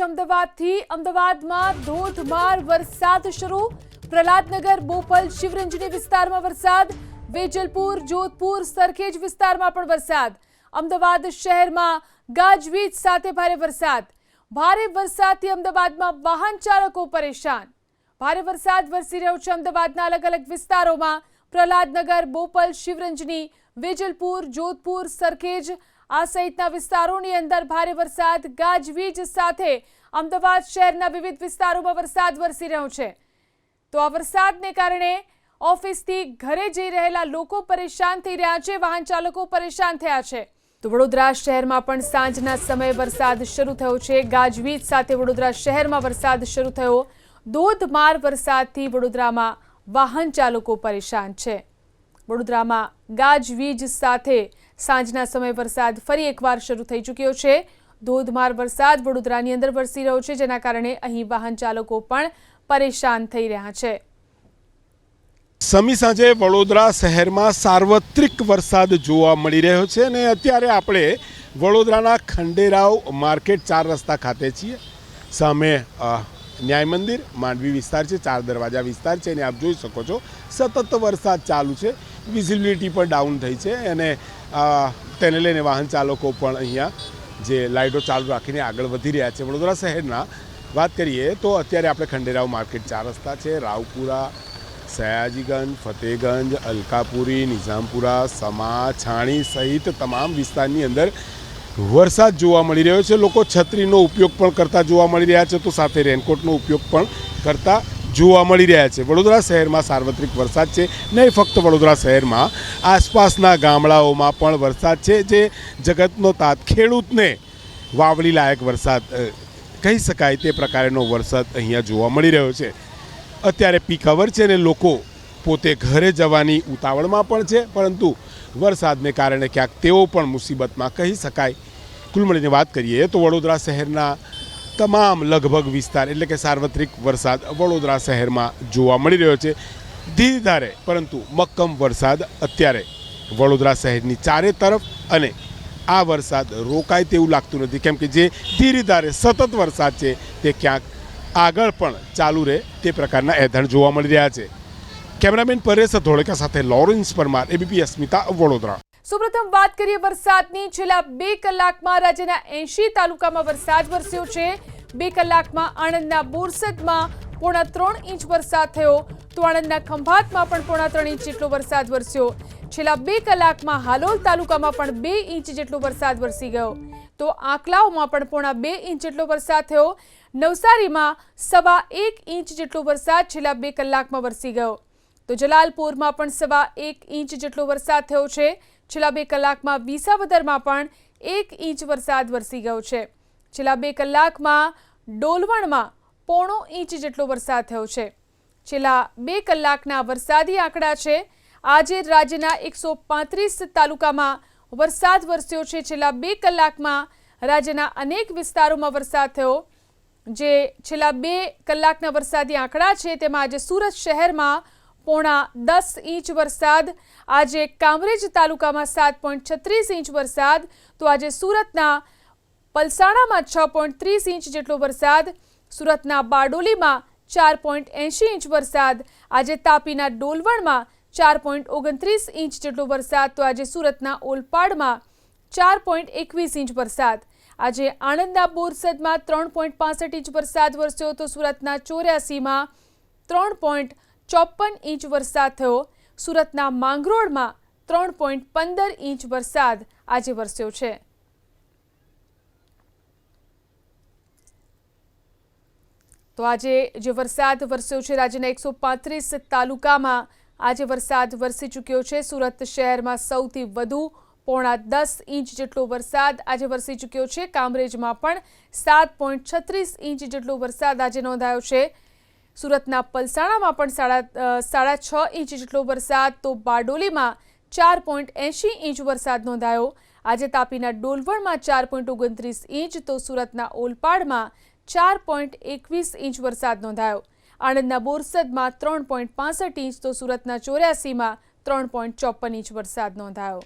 અમદાવાદથી અમદાવાદમાં ધોધમાર વરસાદ શરૂ. પ્રહલાદનગર, બોપલ, શિવરંજની વિસ્તારમાં વરસાદ. વેજલપુર, જોધપુર, સરખેજ વિસ્તારમાં પણ વરસાદ. અમદાવાદ શહેરમાં ગાજવીજ સાથે ભારે વરસાદ. ભારે વરસાદથી અમદાવાદમાં વાહન ચાલકો પરેશાન. ભારે વરસાદ વરસી રહ્યો છે અમદાવાદના અલગ અલગ વિસ્તારોમાં. પ્રહલાદનગર, બોપલ, શિવરંજની, વેજલપુર, જોધપુર, સરખેજ આ સહિતના વિસ્તારોની અંદર ભારે વરસાદ, ગાજવીજ સાથે અમદાવાદ શહેરના વિવિધ વિસ્તારોમાં વરસાદ વરસી રહ્યો છે. તો આ વરસાદને કારણે ઓફિસથી ઘરે જઈ રહેલા લોકો પરેશાન થઈ રહ્યા છે, વાહન ચાલકો પરેશાન થયા છે. તો વડોદરા શહેરમાં પણ સાંજના સમયે વરસાદ શરૂ થયો છે. ગાજવીજ સાથે વડોદરા શહેરમાં વરસાદ શરૂ થયો. ધોધમાર વરસાદથી વડોદરામાં વાહન ચાલકો પરેશાન છે. વડોદરામાં ગાજવીજ સાથે સાંજના સમયે વરસાદ ફરી એકવાર શરૂ થઈ ચૂક્યો છે. ધોધમાર વરસાદ વડોદરાની અંદર વરસી રહ્યો છે, જેના કારણે અહીં વાહન ચાલકો પણ પરેશાન થઈ રહ્યા છે. સમી સાંજે વડોદરા શહેરમાં સાર્વત્રિક વરસાદ જોવા મળી રહ્યો છે અને અત્યારે આપણે વડોદરાના ખંડેરાવ માર્કેટ ચાર રસ્તા ખાતે છીએ. સામે ન્યાય મંદિર, માંડવી વિસ્તાર છે, ચાર દરવાજા વિસ્તાર છે, અને આપ જોઈ શકો છો, સતત વરસાદ ચાલુ છે. વિઝિબિલિટી પણ ડાઉન થઈ છે અને તેને લઈને વાહન ચાલકો પણ અહીંયા જે લાઇટો ચાલુ રાખીને આગળ વધી રહ્યા છે. વડોદરા શહેરના વાત કરીએ તો અત્યારે આપણે ખંડેરાવ માર્કેટ ચાર રસ્તા છે. રાવપુરા, સયાજીગંજ, ફતેગંજ, અલકાપુરી, નિઝામપુરા, સમા, છાણી સહિત તમામ વિસ્તારની અંદર વરસાદ જોવા મળી રહ્યો છે. લોકો છત્રીનો ઉપયોગ પણ કરતા જોવા મળી રહ્યા છે. તો સાથે રેનકોટનો ઉપયોગ પણ કરતા જોવા મળી રહ્યા છે. વડોદરા શહેરમાં સાર્વત્રિક વરસાદ છે. નહીં, ફક્ત વડોદરા શહેરમાં. આસપાસના ગામડાઓમાં પણ વરસાદ છે જે જગતનો તાત ખેડૂતને વાવડી લાયક વરસાદ કહી શકાય તે પ્રકારનો વરસાદ અહીંયા જોવા મળી રહ્યો છે. અત્યારે પીક અવર છે ને લોકો પોતે ઘરે જવાની ઉતાવળમાં પણ છે, પરંતુ વરસાદને કારણે ક્યાંક તેઓ પણ મુસીબતમાં, કહી શકાય. કુલ મળીને વાત કરીએ તો વડોદરા શહેરના તમામ લગભગ વિસ્તાર, એટલે કે સાર્વત્રિક વરસાદ વડોદરા શહેરમાં જોવા મળી રહ્યો છે. ધીરે ધારે, પરંતુ મક્કમ વરસાદ અત્યારે વડોદરા શહેરની ચારે તરફ અને આ વરસાદ રોકાય તેવું લાગતું નથી. કેમ કે જે ધીરે ધારે સતત વરસાદ છે, તે ક્યાંક આગળ પણ ચાલુ રહે તે પ્રકારના એધણ જોવા મળી રહ્યા છે. કેમેરામેન પરેશ ધોળકા સાથે લોરેન્સ પરમાર, એબીપી અસ્મિતા, વડોદરા. સુપ્રથમ વાત કરીએ વરસાદની. છેલ્લા બે કલાકમાં રાજ્યના એંશી તાલુકામાં વરસાદ વરસ્યો છે. બે કલાકમાં આણંદના બોરસદમાં પોણા ત્રણ ઇંચ વરસાદ થયો. તો આણંદના ખંભાતમાં પણ પોણા ત્રણ ઇંચ જેટલો વરસાદ વરસ્યો. છેલ્લા બે કલાકમાં હાલોલ તાલુકામાં પણ બે ઇંચ જેટલો વરસાદ વરસી ગયો. તો આંકલાઓમાં પણ પોણા બે ઇંચ જેટલો વરસાદ થયો. નવસારીમાં સવા એક ઇંચ જેટલો વરસાદ છેલ્લા બે કલાકમાં વરસી ગયો. તો જલાલપુરમાં પણ સવા એક ઇંચ જેટલો વરસાદ થયો છે. છેલ્લા બે કલાકમાં વિસાવદરમાં પણ એક ઇંચ વરસાદ વરસી ગયો છે. છેલ્લા બે કલાકમાં ડોલવણમાં પોણો ઇંચ જેટલો વરસાદ થયો છે. છેલ્લા બે કલાકના વરસાદી આંકડા છે. આજે રાજ્યના એકસો પાંત્રીસ તાલુકામાં વરસાદ વરસ્યો છે. છેલ્લા બે કલાકમાં રાજ્યના અનેક વિસ્તારોમાં વરસાદ થયો. જે છેલ્લા બે કલાકના વરસાદી આંકડા છે, તેમાં આજે સુરત શહેરમાં પોણા દસ ઇંચ વરસાદ. આજે કામરેજ તાલુકામાં સાત પોઈન્ટ છત્રીસ ઇંચ વરસાદ. તો આજે સુરતના પલસાણામાં છ પોઈન્ટ ત્રીસ ઇંચ જેટલો વરસાદ. સુરતના બારડોલીમાં ચાર પોઈન્ટ એંશી ઇંચ વરસાદ. આજે તાપીના ડોલવણમાં ચાર પોઈન્ટ ઓગણત્રીસ ઇંચ જેટલો વરસાદ. તો આજે સુરતના ઓલપાડમાં ચાર પોઈન્ટ એકવીસ ઇંચ વરસાદ. આજે આણંદના બોરસદમાં ત્રણ પોઈન્ટ પાસઠ ઇંચ વરસાદ વરસ્યો તો સુરતના ચોર્યાસીમાં ત્રણ પોઈન્ટ ચોપન ઇંચ વરસાદ થયો. સુરતના માંગરોળમાં ત્રણ પોઈન્ટ પંદર ઇંચ વરસાદ આજે વરસ્યો છે. તો આજે જે વરસાદ વરસ્યો છે રાજ્યના એકસો પાંત્રીસ તાલુકામાં, આજે વરસાદ વરસી ચૂક્યો છે. સુરત શહેરમાં સૌથી વધુ પોણા દસ ઇંચ જેટલો વરસાદ આજે વરસી ચૂક્યો છે. કામરેજમાં પણ સાત પોઈન્ટ છત્રીસ ઇંચ જેટલો વરસાદ આજે નોંધાયો છે. સુરતના પલસાણામાં પણ સાડા સાડા છ ઇંચ જેટલો વરસાદ, તો બારડોલીમાં ચાર પોઈન્ટ એંશી ઇંચ વરસાદ નોંધાયો. આજે તાપીના ડોલવણમાં ચાર પોઈન્ટ ઓગણત્રીસ ઇંચ, તો સુરતના ઓલપાડમાં ચાર પોઈન્ટ એકવીસ ઇંચ વરસાદ નોંધાયો. આણંદના બોરસદમાં ત્રણ પોઈન્ટ પાસઠ ઇંચ, તો સુરતના ચોર્યાસીમાં ત્રણ પોઈન્ટ ચોપન ઇંચ વરસાદ નોંધાયો.